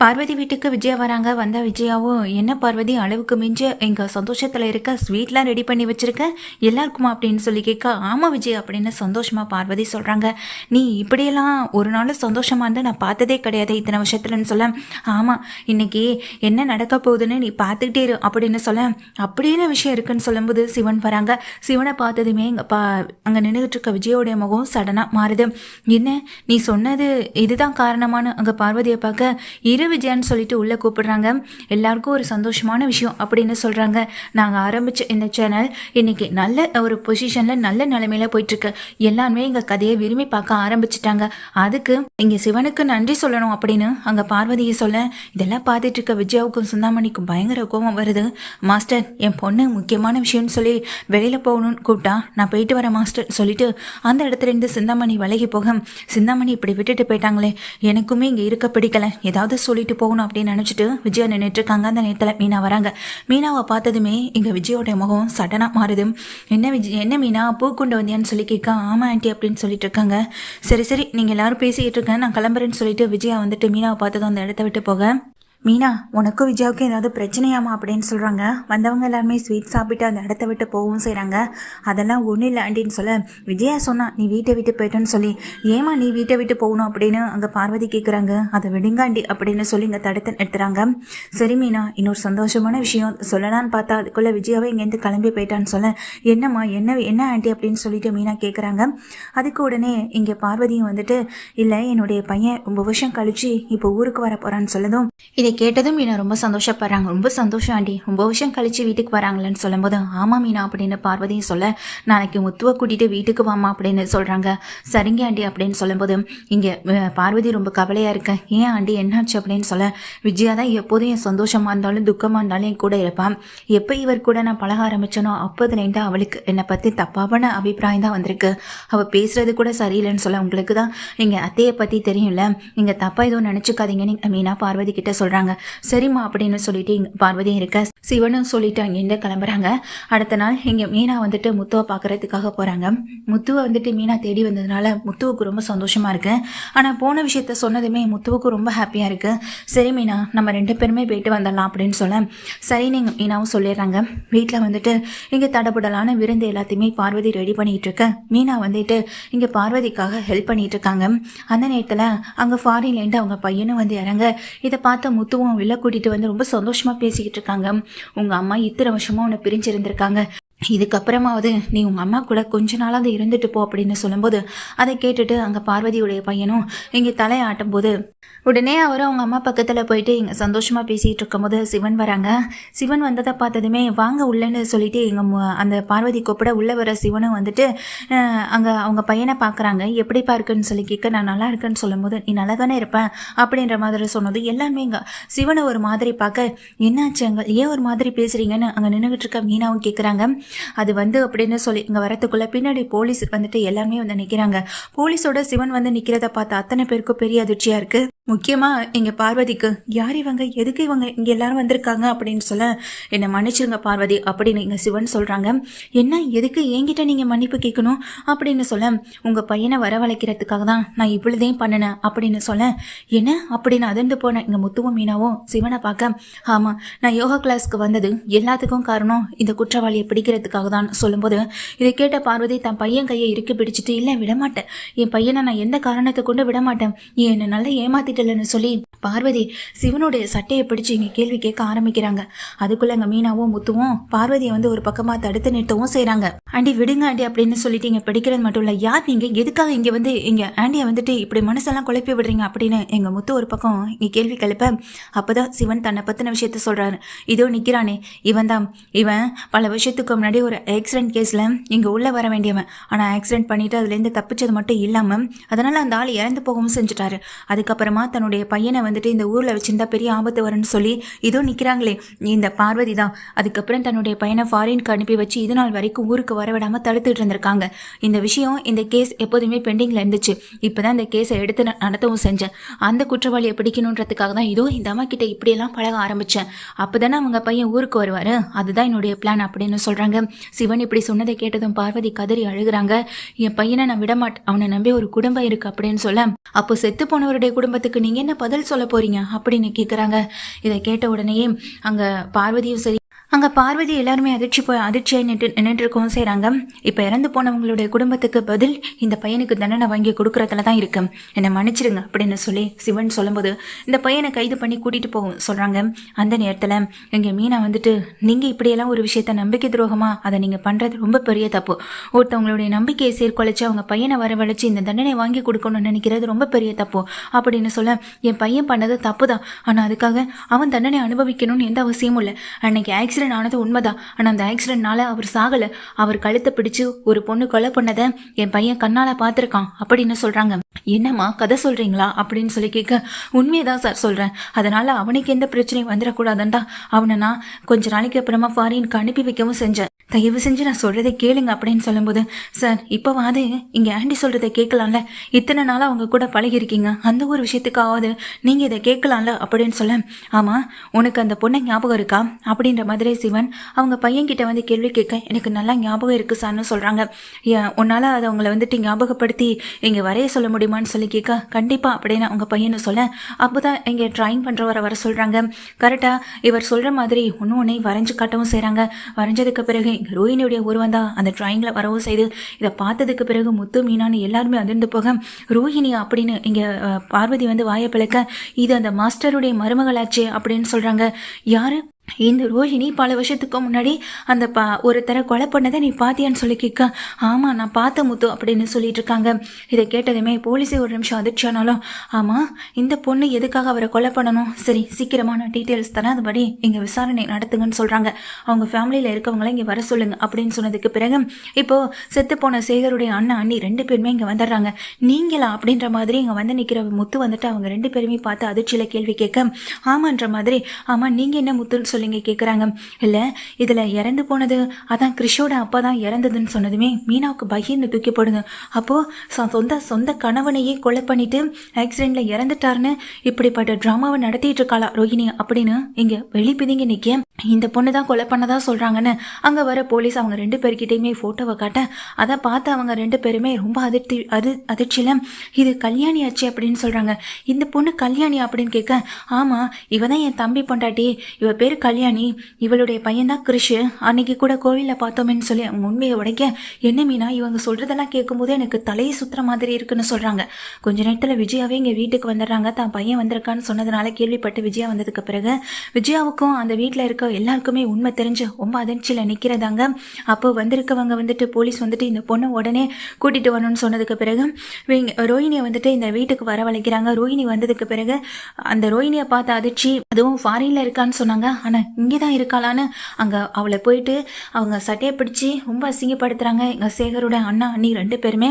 பார்வதி வீட்டுக்கு விஜயா வராங்க. வந்த விஜயாவும் என்ன பார்வதி அளவுக்கு மிஞ்ச. எங்க சந்தோஷத்துல இருக்க ஸ்வீட்லாம் ரெடி பண்ணி வச்சிருக்க. எல்லாருக்குமா? அப்படின்னு சொல்லி கேட்க ஆமா விஜய் அப்படின்னு சந்தோஷமா பார்வதி சொல்றாங்க. நீ இப்படியெல்லாம் ஒரு நாள் சந்தோஷமா இருந்து நான் பார்த்ததே கிடையாது இத்தனை வருஷத்துலன்னு சொல்ல. ஆமா இன்னைக்கு என்ன நடக்க போகுதுன்னு நீ பார்த்துக்கிட்டே இரு அப்படின்னு சொல்ல. அப்படின்னு விஷயம் இருக்குன்னு சொல்லும்போது சிவன் வராங்க. சிவனை பார்த்ததுமே இங்கே பா அங்க நின்றுட்டு இருக்க விஜயோடைய முகம் சடனா மாறுது. என்ன நீ சொன்னது இதுதான் காரணமானு அங்க பார்வதியை பார்க்க இரு விஜயான்னு சொல்லிட்டு உள்ளே கூப்பிடுறாங்க. எல்லாருக்கும் ஒரு சந்தோஷமான விஷயம் அப்படின்னு சொல்கிறாங்க நாங்கள் ஆரம்பித்த இந்த சேனல் இன்றைக்கி நல்ல ஒரு பொசிஷனில் நல்ல நிலைமையில் போயிட்டுருக்கு. எல்லாருமே எங்கள் கதையை விரும்பி பார்க்க ஆரம்பிச்சிட்டாங்க. அதுக்கு இங்கே சிவனுக்கு நன்றி சொல்லணும் அப்படின்னு அங்கே பார்வதியை சொல்ல இதெல்லாம் பார்த்துட்டு இருக்க விஜயாவுக்கும் சுந்தாமணிக்கும் பயங்கர கோபம் வருது. மாஸ்டர் என் பொண்ணு முக்கியமான விஷயம்னு சொல்லி வெளியில் போகணும்னு கூப்பிட்டா நான் போயிட்டு வரேன் மாஸ்டர் சொல்லிட்டு அந்த இடத்துல இருந்து சிந்தாமணி விலகி போக சிந்தாமணி இப்படி விட்டுட்டு போயிட்டாங்களே எனக்குமே இங்கே இருக்க பிடிக்கல. ஏதாவது சொல்லிட்டு போகணும் அப்படின்னு நினச்சிட்டு விஜயா நின்றுட்டு இருக்காங்க. அந்த நேரத்தில் மீனா வராங்க. மீனாவை பார்த்ததுமே இங்கே விஜயோட முகம் சடனாக மாறுது. என்ன விஜய் என்ன மீனா பூ கொண்டு வந்தியான்னு சொல்லி கேட்க ஆமாம் ஆண்டி அப்படின்னு சொல்லிட்டு இருக்காங்க. சரி சரி நீங்கள் எல்லாரும் பேசிக்கிட்டு இருக்கேன் நான் கிளம்புறேன்னு சொல்லிட்டு விஜயா வந்துட்டு மீனாவை பார்த்ததும் அந்த இடத்த விட்டு போக. மீனா உனக்கும் விஜயாவுக்கும் ஏதாவது பிரச்சனையாமா அப்படின்னு சொல்கிறாங்க வந்தவங்க எல்லாருமே ஸ்வீட் சாப்பிட்டு அந்த இடத்த விட்டு போகவும் செய்கிறாங்க அதெல்லாம் ஒன்றும் இல்லை ஆண்டின்னு சொல்ல. விஜயா சொன்னா நீ வீட்டை விட்டு போயிட்டேன்னு சொல்லி. ஏமா நீ வீட்டை விட்டு போகணும்? அப்படின்னு அங்கே பார்வதி கேட்குறாங்க அதை விடுங்காண்டி அப்படின்னு சொல்லி இங்கே தடுத்து நிறுத்துறாங்க. சரி மீனா இன்னொரு சந்தோஷமான விஷயம். சொல்லலான்னு பார்த்தா அதுக்குள்ளே விஜயாவே இங்கேருந்து கிளம்பி போயிட்டான்னு சொல்ல. என்னம்மா என்ன என்ன ஆண்டி அப்படின்னு சொல்லிட்டு மீனா கேட்குறாங்க அதுக்கு உடனே இங்கே பார்வதியும் வந்துட்டு இல்லை என்னுடைய பையன் ரொம்ப வருஷம் கழிச்சு இப்போ ஊருக்கு வர போகிறான்னு சொல்லதும் இதை கேட்டதும் மீனா ரொம்ப சந்தோஷப்படுறாங்க. ரொம்ப சந்தோஷம் ஆண்டி. ரொம்ப வருஷம் கழிச்சு வீட்டுக்கு வராங்களேன்னு சொல்லும்போது ஆமாம் மீனா அப்படின்னு பார்வதியும் சொல்ல நாளைக்கு முத்துவை கூட்டிட்டு வீட்டுக்கு வாமா அப்படின்னு சொல்கிறாங்க சரிங்க ஆண்டி அப்படின்னு சொல்லும்போது இங்கே பார்வதி ரொம்ப கவலையாக இருக்கேன் ஏன் ஆண்டி என்னாச்சு? அப்படின்னு சொல்ல விஜயா தான் எப்போதும் என் சந்தோஷமாக இருந்தாலும் துக்கமாக இருந்தாலும் என் கூட இருப்பான் எப்போ இவர் கூட நான் பழக ஆரம்பிச்சனோ அப்போதுலேருந்து அவளுக்கு என்னை பற்றி தப்பான அபிப்பிராயம் தான் வந்திருக்கு. அவள் பேசுகிறது கூட சரியில்லைன்னு சொல்ல உங்களுக்கு தான் எங்கள் அத்தையை பற்றி தெரியும்ல? நீங்கள் தப்பாக எதுவும் நினச்சிக்காதீங்கன்னு மீனா பார்வதி கிட்ட சொல்கிறாங்க சரிம்மா அப்படின்னு சொல்லிட்டு இங்கே பார்வதியும் இருக்க சிவனும் சொல்லிட்டு அங்கேருந்து கிளம்புறாங்க. அடுத்த நாள் இங்கே மீனா வந்துட்டு முத்துவை பார்க்கறதுக்காக போகிறாங்க முத்துவை வந்துட்டு மீனா தேடி வந்ததுனால முத்துவுக்கு ரொம்ப சந்தோஷமாக இருக்கு. ஆனால் போன விஷயத்த சொன்னதுமே முத்துவுக்கு ரொம்ப ஹாப்பியாக இருக்கு. சரி மீனா நம்ம ரெண்டு பேருமே போயிட்டு வந்துடலாம் அப்படின்னு சொல்ல சரி நீங்கள் மீனாவும் சொல்லிடுறாங்க. வீட்டில் வந்துட்டு இங்கே தடபுடலான விருந்து எல்லாத்தையுமே பார்வதி ரெடி பண்ணிட்டு இருக்க. மீனா வந்துட்டு இங்கே பார்வதிக்காக ஹெல்ப் பண்ணிட்டு இருக்காங்க. அந்த நேரத்தில் அங்கே ஃபாரின்லேருந்து அவங்க பையனும் வந்து இறங்க இதை பார்த்த முத்து முத்துவும் வெளில கூட்டிட்டு வந்து ரொம்ப சந்தோஷமா பேசிக்கிட்டு இருக்காங்க. உங்க அம்மா இத்தனை வருஷமாக உன்னை பிரிஞ்சிருந்திருக்காங்க இதுக்கப்புறமாவது நீ உங்கள் அம்மா கூட கொஞ்ச நாளாவது இருந்துட்டு போ அப்படின்னு சொல்லும்போது அதை கேட்டுட்டு அங்கே பார்வதியுடைய பையனும் இங்கே தலையாட்டும் போது உடனே அவர் அவங்க அம்மா பக்கத்தில் போயிட்டு இங்கே சந்தோஷமாக பேசிகிட்டு இருக்கும்போது சிவன் வராங்க. சிவன் வந்ததை பார்த்ததுமே வாங்க உள்ளேன்னு சொல்லிட்டு எங்கள் அந்த பார்வதி கூப்பிட உள்ளே வர சிவனும் வந்துட்டு அங்கே அவங்க பையனை பார்க்குறாங்க எப்படிப்பா இருக்குன்னு சொல்லி கேட்க நான் நல்லா இருக்கேன்னு சொல்லும்போது நீ நல்லா தானே இருப்பேன் அப்படின்ற மாதிரி சொன்னது எல்லாருமே இங்கே சிவனை ஒரு மாதிரி பார்க்க என்னாச்சு அங்கே? ஏன் ஒரு மாதிரி பேசுகிறீங்கன்னு அங்கே நின்றுக்கிட்டு இருக்க மீனாவும் கேட்குறாங்க அது வந்து அப்படின்னு சொல்லி இங்கே வரத்துக்குள்ளே பின்னாடி போலீஸ் வந்துட்டு எல்லாருமே வந்து நிற்கிறாங்க போலீஸோட சிவன் வந்து நிற்கிறத பார்த்து அத்தனை பேருக்கும் பெரிய அதிர்ச்சியாக இருக்கு. முக்கியமாக எங்கள் பார்வதிக்கு யார் இவங்க? எதுக்கு இவங்க? இங்கே எல்லாரும் வந்திருக்காங்க அப்படின்னு சொல்ல என்னை மன்னிச்சிருங்க பார்வதி அப்படின்னு எங்கள் சிவன் சொல்கிறாங்க என்ன? எதுக்கு? என்கிட்ட நீங்கள் மன்னிப்பு கேட்கணும்? அப்படின்னு சொல்ல உங்கள் பையனை வரவழைக்கிறதுக்காக தான் நான் இவ்வளோதையும் பண்ணினேன் அப்படின்னு சொல்ல என்ன? அப்படின்னு அதிர்ந்து போனேன் இங்கே முத்துவும் மீனாவும் சிவனை பார்க்க ஆமாம் நான் யோகா கிளாஸ்க்கு வந்தது எல்லாத்துக்கும் காரணம் இந்த குற்றவாளியை பிடிக்கிறதுக்காக தான் சொல்லும்போது இதை கேட்ட பார்வதி தன் பையன் கையை இறுக்கி பிடிச்சிட்டு இல்லை விடமாட்டேன். என் பையனை நான் எந்த காரணத்தை கொண்டு விடமாட்டேன். நீ என்னை நல்லா ஏமாத்திட்டலன்னு சொல்லி பார்வதி சிவனுடைய சட்டையை பிடிச்சு இங்கே கேள்வி கேட்க ஆரம்பிக்கிறாங்க. அதுக்குள்ள அங்கே மீனாவும் முத்துவும் பார்வதியை வந்து ஒரு பக்கமாக தடுத்து நிறுத்தவும் செய்கிறாங்க ஆண்டி விடுங்க ஆண்டி அப்படின்னு சொல்லிட்டு இங்கே படிக்கிறது மட்டும் இல்லை. யார் நீங்கள் எதுக்காக இங்கே வந்து இங்கே ஆண்டியை வந்துட்டு இப்படி மனசெல்லாம் குழப்பி விடுறீங்க? அப்படின்னு எங்கள் முத்து ஒரு பக்கம் இங்கே கேள்வி கிளப்ப அப்பதான் சிவன் தன்னை பற்றின விஷயத்த சொல்கிறாரு இதோ நிற்கிறானே இவன் தான். இவன் பல வருஷத்துக்கு முன்னாடி ஒரு ஆக்சிடென்ட் கேஸில் இங்கே உள்ளே வர வேண்டியவன். ஆனால் ஆக்சிடென்ட் பண்ணிட்டு அதுலேருந்து தப்பிச்சது மட்டும் இல்லாமல் அதனால் அந்த ஆள் இறந்து போகவும் செஞ்சுட்டாரு. அதுக்கப்புறமா தன்னுடைய பையனை வந்துட்டு இந்த ஊரில் வச்சுருந்தா பெரிய ஆபத்து வரும்னு சொல்லி இதோ நிற்கிறாங்களே இந்த பார்வதி தான் அதுக்கப்புறம் தன்னுடைய பையனை ஃபாரினுக்கு அனுப்பி வச்சு இது நாள் வரைக்கும் ஊருக்கு வரவிடாமல் தடுத்துட்டு இருந்திருக்காங்க. இந்த விஷயம் இந்த கேஸ் எப்போதுமே பெண்டிங்கில் இருந்துச்சு. இப்போ தான் இந்த கேஸை எடுத்து நடத்தவும் செஞ்சேன். அந்த குற்றவாளியை பிடிக்கணுன்றதுக்காக தான் இதோ இந்த அம்மா கிட்ட இப்படியெல்லாம் பழக ஆரம்பித்தேன் அப்போ தானே அவங்க பையன் ஊருக்கு வருவார்? அதுதான் என்னுடைய பிளான் அப்படின்னு சொல்கிறாங்க சிவன் இப்படி சொன்னதை கேட்டதும் பார்வதி கதறி அழுகுறாங்க. என் பையனை நான் விடமாட்டேன் அவனை நம்பி ஒரு குடும்பம் இருக்கு அப்படின்னு சொல்ல அப்போ செத்து போனவருடைய குடும்பத்துக்கு அதுக்கு நீங்கள் என்ன பதில் சொல்ல போறீங்க? அப்படின்னு கேட்குறாங்க இதை கேட்ட உடனேயே அங்கே பார்வதியும் சரி அங்கே பார்வதி எல்லாருமே அதிர்ச்சி போய் அதிர்ச்சியாக நின்று நின்றுட்டுருக்கவும் செய்கிறாங்க இப்போ இறந்து போனவங்களுடைய குடும்பத்துக்கு பதில் இந்த பையனுக்கு தண்டனை வாங்கி கொடுக்குறதுல தான் இருக்கு. என்னை மன்னிச்சிடுங்க அப்படின்னு சொல்லி சிவன் சொல்லும்போது இந்த பையனை கைது பண்ணி கூட்டிகிட்டு போகும் சொல்கிறாங்க அந்த நேரத்தில் இங்கே மீனா வந்துட்டு நீங்கள் இப்படியெல்லாம் ஒரு விஷயத்த நம்பிக்கை துரோகமாக அதை நீங்கள் பண்ணுறது ரொம்ப பெரிய தப்பு. ஒருத்தவங்களுடைய நம்பிக்கையை சீர்குலைச்சு அவங்க பையனை வரவழைச்சு இந்த தண்டனை வாங்கி கொடுக்கணும்னு நினைக்கிறது ரொம்ப பெரிய தப்பு அப்படின்னு சொல்ல என் பையன் பண்ணது தப்பு தான் ஆனால் அதுக்காக அவன் தண்டனை அனுபவிக்கணும்னு எந்த அவசியமும் இல்லை. அன்னைக்கு ஆக்சிடென்ட் ஆக்சிடென்ட் ஆனது உண்மைதான். ஆனால் அந்த ஆக்சிடென்ட்னால அவர் சாகலை. அவர் கழுத்தை பிடிச்சு ஒரு பொண்ணு கொலை பண்ணதை என் பையன் கண்ணால் பார்த்துருக்கான் அப்படின்னு சொல்கிறாங்க என்னம்மா கதை சொல்கிறீங்களா அப்படின்னு சொல்லி கேட்க உண்மையை தான் சார் சொல்கிறேன் அதனால் அவனுக்கு எந்த பிரச்சனையும் வந்துடக்கூடாதுண்டா அவனை நான் கொஞ்ச நாளைக்கு அப்புறமா ஃபாரினுக்கு அனுப்பி வைக்கவும் செஞ்சேன். தயவு செஞ்சு நான் சொல்றதை கேளுங்க அப்படின்னு சொல்லும்போது சார் இப்போவாது இங்கே ஆண்டி சொல்றதை கேட்கலாம்ல? இத்தனை நாளாக அவங்க கூட பழகிருக்கீங்க அந்த ஒரு விஷயத்துக்காவது நீங்கள் இதை கேட்கலாம்ல? அப்படின்னு சொல்ல ஆமாம் உனக்கு அந்த பொண்ணை ஞாபகம் இருக்கா? அப்படின்ற மாதிரி சிவன் அவங்க பையன்கிட்ட வந்து கேள்வி கேட்க எனக்கு நல்லா ஞாபகம் இருக்குது சார்னு சொல்கிறாங்க ஏன் அதை அவங்கள வந்துட்டு ஞாபகப்படுத்தி இங்கே வரைய சொல்ல முடியுமான்னு சொல்லி கேட்க கண்டிப்பாக அப்படின்னு அவங்க பையனை சொல்ல அப்போ தான் இங்கே ட்ராயிங் பண்ணுறவரை வர சொல்கிறாங்க கரெக்டாக இவர் சொல்கிற மாதிரி ஒன்று ஒன்றை வரைஞ்சு காட்டவும் செய்கிறாங்க வரைஞ்சதுக்கு பிறகு ரோஹினியுடைய உருவம் தான். அந்த ட்ராயிங்கில் வரவும் செய்து இதை பார்த்ததுக்கு பிறகு முத்து மீனான்னு எல்லாருமே அதிர்ந்து போக ரோஹிணி அப்படின்னு இங்கே பார்வதி வந்து வாயை பிளக்க இது அந்த மாஸ்டருடைய மருமகளாச்சே அப்படின்னு சொல்கிறாங்க யார்? இந்த ரோஹிணி பல வருஷத்துக்கு முன்னாடி அந்த பா ஒருத்தரை கொலை பண்ணதை நீ பாத்தியான்னு சொல்லி கேட்க ஆமாம் நான் பார்த்த முத்து அப்படின்னு சொல்லிட்டு இருக்காங்க. இதை கேட்டதுமே போலீஸே ஒரு நிமிஷம் அதிர்ச்சியானாலும் ஆமாம் இந்த பொண்ணு எதுக்காக அவரை கொலை பண்ணணும்? சரி சீக்கிரமான டீட்டெயில்ஸ் தரேன். அதுபடி இங்கே விசாரணை நடத்துங்கன்னு சொல்கிறாங்க அவங்க ஃபேமிலியில் இருக்கவங்கள இங்கே வர சொல்லுங்க அப்படின்னு சொன்னதுக்கு பிறகு இப்போ செத்து போன சேகருடைய அண்ணன் அண்ணி ரெண்டு பேருமே இங்கே வந்துடுறாங்க. நீங்களா? அப்படின்ற மாதிரி இங்கே வந்து நிற்கிற முத்து வந்துட்டு அவங்க ரெண்டு பேருமே பார்த்து அதிர்ச்சியில் கேள்வி கேட்க ஆமான்ற மாதிரி ஆமாம் நீங்கள் என்ன முத்துன்னு சொல்லிங்க கேட்குறாங்க இல்லை இதில் இறந்து போனது அதான் கிறிஷோட அப்பா தான் இறந்ததுன்னு சொன்னதுமே மீனாவுக்கு பகிர்ந்து தூக்கி போடுங்க. அப்போது சொந்த சொந்த கணவனையே கொலை பண்ணிட்டு ஆக்சிடெண்ட்டில் இறந்துட்டாருன்னு இப்படிப்பட்ட ட்ராமாவை நடத்திட்டு இருக்காளா ரோஹிணி அப்படின்னு இங்கே வெளிப்பிதிங்க நிற்க இந்த பொண்ணு தான் கொலை பண்ணதா சொல்கிறாங்கன்னு அங்கே வர போலீஸ் அவங்க ரெண்டு பேர்கிட்டையுமே ஃபோட்டோவை காட்ட அதை பார்த்து அவங்க ரெண்டு பேருமே ரொம்ப அதிர்ச்சி அது அதிர்ச்சியில் இது கல்யாணி ஆச்சு அப்படின்னு சொல்கிறாங்க இந்த பொண்ணு கல்யாணி அப்படின்னு கேட்க ஆமாம் இவ தான் என் தம்பி பொண்டாட்டி இவ பேர் கல்யாணி இவளுடைய பையன்தான் கிருஷ். அன்னைக்கு கூட கோவிலில் பார்த்தோமேன்னு சொல்லி அவங்க உண்மையை உடைக்க என்ன மீனா இவங்க சொல்கிறதெல்லாம் கேட்கும்போது எனக்கு தலையை சுத்துற மாதிரி இருக்குன்னு சொல்கிறாங்க கொஞ்ச நேரத்தில் விஜயாவே இங்கே வீட்டுக்கு வந்துடுறாங்க. தான் பையன் வந்திருக்கான்னு சொன்னதுனால கேள்விப்பட்டு விஜயா வந்ததுக்கு பிறகு விஜயாவுக்கும் அந்த வீட்டில் இருக்க எல்லாருக்குமே உண்மை தெரிஞ்சு ரொம்ப அதிர்ச்சியில் நிற்கிறதாங்க அப்போ வந்திருக்கவங்க வந்துட்டு போலீஸ் வந்துட்டு இந்த பொண்ணை உடனே கூட்டிகிட்டு வரணும்னு சொன்னதுக்கு பிறகு இவங்க ரோஹிணியை வந்துட்டு இந்த வீட்டுக்கு வரவழைக்கிறாங்க. ரோஹிணி வந்ததுக்கு பிறகு அந்த ரோஹிணியை பார்த்த அதிர்ச்சி அதுவும் ஃபாரினில் இருக்கான்னு சொன்னாங்க. ஆனால் இங்கே தான் இருக்காளான்னு. அங்கே அவளை போயிட்டு அவங்க சட்டையை பிடிச்சி ரொம்ப அசிங்கப்படுத்துகிறாங்க எங்கள் சேகரோட அண்ணா அண்ணி ரெண்டு பேருமே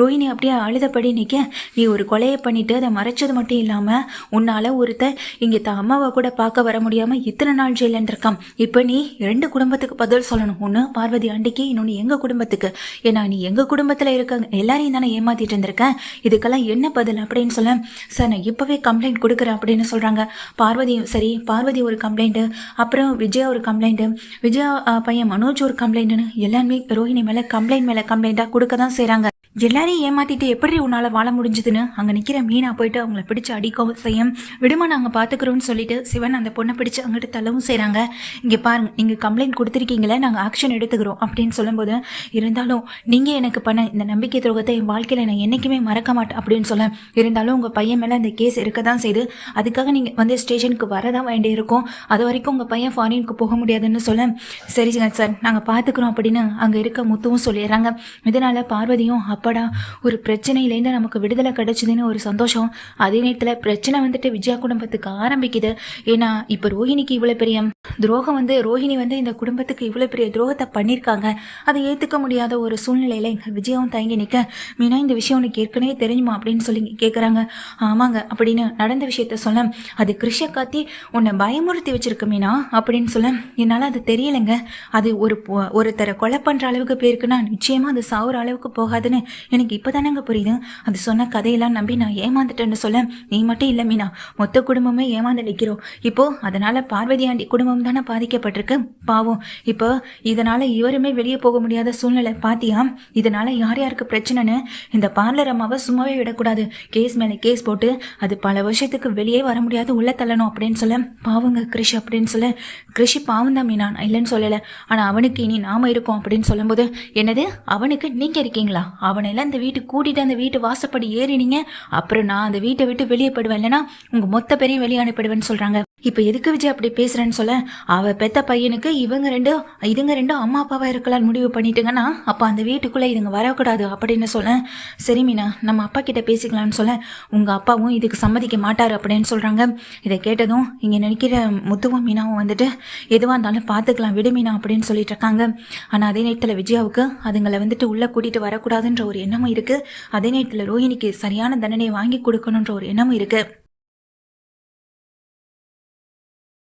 ரோஹினி அப்படியே அழுதபடி நிற்க நீ ஒரு கொலையை பண்ணிவிட்டு அதை மறைச்சது மட்டும் இல்லாமல் உன்னால் ஒருத்தர் இங்கே தான் அம்மாவை கூட பார்க்க வர முடியாமல் இத்தனை நாள் ஜெயிலில் இருக்கான் இப்போ நீ ரெண்டு குடும்பத்துக்கு பதில் சொல்லணும். ஒன்று பார்வதி ஆண்டிக்கு இன்னொன்று எங்கள் குடும்பத்துக்கு. ஏன்னா நீ எங்கள் குடும்பத்தில் இருக்க எல்லாரையும் தானே ஏமாத்திட்டு இருந்திருக்கேன் இதுக்கெல்லாம் என்ன பதில் அப்படின்னு சொல்ல சார் நான் இப்போவே கம்ப்ளைண்ட் கொடுக்குறேன் அப்படின்னு சொல்கிறாங்க பார்வதியும் சரி பார்வதி ஒரு கம்ப்ளைண்ட்டு அப்புறம் விஜயா ஒரு கம்ப்ளைண்ட்டு விஜயா பையன் மனோஜ் ஒரு கம்ப்ளைண்ட்டுன்னு எல்லாருமே ரோஹிணி மேலே கம்ப்ளைண்ட் மேலே கம்ப்ளைண்ட்டாக கொடுக்க தான் செய்கிறாங்க எல்லாரையும் ஏமாத்திட்டு எப்படி உன்னால் வாழ முடிஞ்சதுன்னு அங்கே நிற்கிற மீனா போயிட்டு அவங்கள பிடிச்சி அடிக்கவும் செய்யும். விடுமா நாங்கள் பார்த்துக்குறோம்னு சொல்லிட்டு சிவன் அந்த பொண்ணை பிடிச்சி அங்கிட்டு தள்ளவும் செய்கிறாங்க இங்கே பாருங்க நீங்கள் கம்ப்ளைண்ட் கொடுத்துருக்கீங்களே நாங்கள் ஆக்ஷன் எடுத்துக்கிறோம் அப்படின்னு சொல்லும்போது இருந்தாலும் நீங்கள் எனக்கு பண்ண இந்த நம்பிக்கை துரோகத்தை என் வாழ்க்கையில் நான் என்றைக்குமே மறக்க மாட்டேன் அப்படின்னு சொல்ல இருந்தாலும் உங்கள் பையன் மேலே அந்த கேஸ் இருக்க தான் செய்து அதுக்காக நீங்கள் வந்து ஸ்டேஷனுக்கு வரதான் வேண்டியிருக்கும் அது வரைக்கும் உங்கள் பையன் ஃபாரினுக்கு போக முடியாதுன்னு சொல்ல சரிங்க சார் நாங்கள் பார்த்துக்குறோம் அப்படின்னு அங்கே இருக்க முத்துவும் சொல்லிடுறாங்க. இதனால் பார்வதியும் அப்பாடா ஒரு பிரச்சனையிலேருந்து நமக்கு விடுதலை கிடைச்சதுன்னு ஒரு சந்தோஷம். அதே நேரத்தில் பிரச்சனை வந்துட்டு விஜயா குடும்பத்துக்கு ஆரம்பிக்குது. ஏன்னா இப்போ ரோஹிணிக்கு இவ்வளோ பெரிய துரோகம் வந்து ரோஹிணி வந்து இந்த குடும்பத்துக்கு இவ்வளோ பெரிய துரோகத்தை பண்ணியிருக்காங்க அதை ஏற்றுக்க முடியாத ஒரு சூழ்நிலையில் எங்கள் விஜயாவும் தயங்கி நிற்க மீனா இந்த விஷயம் உனக்கு ஏற்கனவே தெரியுமா அப்படின்னு சொல்லி கேட்குறாங்க ஆமாங்க அப்படின்னு நடந்த விஷயத்த சொல்ல அது கிருஷ காத்தி உன்னை பயமுறுத்தி வச்சிருக்க மீனா அப்படின்னு சொல்ல என்னால் அது தெரியலைங்க. அது ஒரு பொ- ஒருத்தரை கொலை பண்ணுற அளவுக்கு போயிருக்குன்னா நிச்சயமாக அது சாவுற அளவுக்கு போகாதுன்னு எனக்கு இப்போதானங்க புரியுது. அது சொன்ன கதையெல்லாம் நம்பி நான் ஏமாந்துட்டேன்னு சொல்ல நீ மட்டும் இல்லை மீனா. மொத்த குடும்பமே ஏமாந்து நிற்கிறோம் இப்போ அதனால பார்வதி ஆண்டி குடும்பம் தானே பாதிக்கப்பட்டிருக்கு. பாவம். இப்போ இதனால இவருமே வெளியே போக முடியாத சூழ்நிலை பாத்தியா? இதனால யார் யாருக்கு பிரச்சனைன்னு இந்த பார்லர் அம்மாவை சும்மாவே விடக்கூடாது. கேஸ் மேலே கேஸ் போட்டு அது பல வருஷத்துக்கு வெளியே வர முடியாது உள்ள தள்ளணும் அப்படின்னு சொல்ல. பாவங்க கிருஷ் அப்படின்னு சொல்ல. கிருஷி பாவம் தான் மீனா. இல்லைன்னு சொல்லலை. ஆனால் அவனுக்கு இனி நாம இருக்கோம் அப்படின்னு சொல்லும்போது என்னது? அவனுக்கு நீங்கள் இருக்கீங்களா? அவனெல்லாம் இந்த வீட்டுக்கு கூட்டிட்டு அந்த வீட்டு வாசப்படி ஏறினீங்க. அப்புறம் நான் அந்த வீட்டை விட்டு வெளியே போயிடுவேன் இல்லைன்னா உங்கள் மொத்த பேரையும் வெளியே அனுப்பிடுவேன்னு சொல்கிறாங்க இப்போ எதுக்கு விஜய் அப்படி பேசுறேன்னு சொல்ல? அவ பெத்த பையனுக்கு இவங்க ரெண்டு இதுங்க ரெண்டும் அம்மா அப்பாவா இருக்கலாம் முடிவு பண்ணிட்டுங்கன்னா அப்போ அந்த வீட்டுக்குள்ள இதுங்க வரக்கூடாது அப்படின்னு சொல்ல. சரி மீனா நம்ம அப்பா கிட்ட பேசிக்கலாம்னு சொல்ல. உங்க அப்பாவும் இதுக்கு சம்மதிக்க மாட்டாரு அப்படின்னு சொல்றாங்க. இதை கேட்டதும் இங்க நினைக்கிற முத்துவும் மீனாவும் வந்துட்டு எதுவாக இருந்தாலும் பார்த்துக்கலாம் விடு மீனா அப்படின்னு சொல்லிட்டு இருக்காங்க. ஆனால் அதே நேரத்தில் விஜயாவுக்கு அதுங்களை வந்துட்டு உள்ளே கூட்டிட்டு வரக்கூடாதுன்ற ஒரு எண்ணமும் இருக்கு. அதே நேரத்தில் ரோஹிணிக்கு சரியான தண்டனையை வாங்கி கொடுக்கணுன்ற ஒரு எண்ணமும் இருக்கு.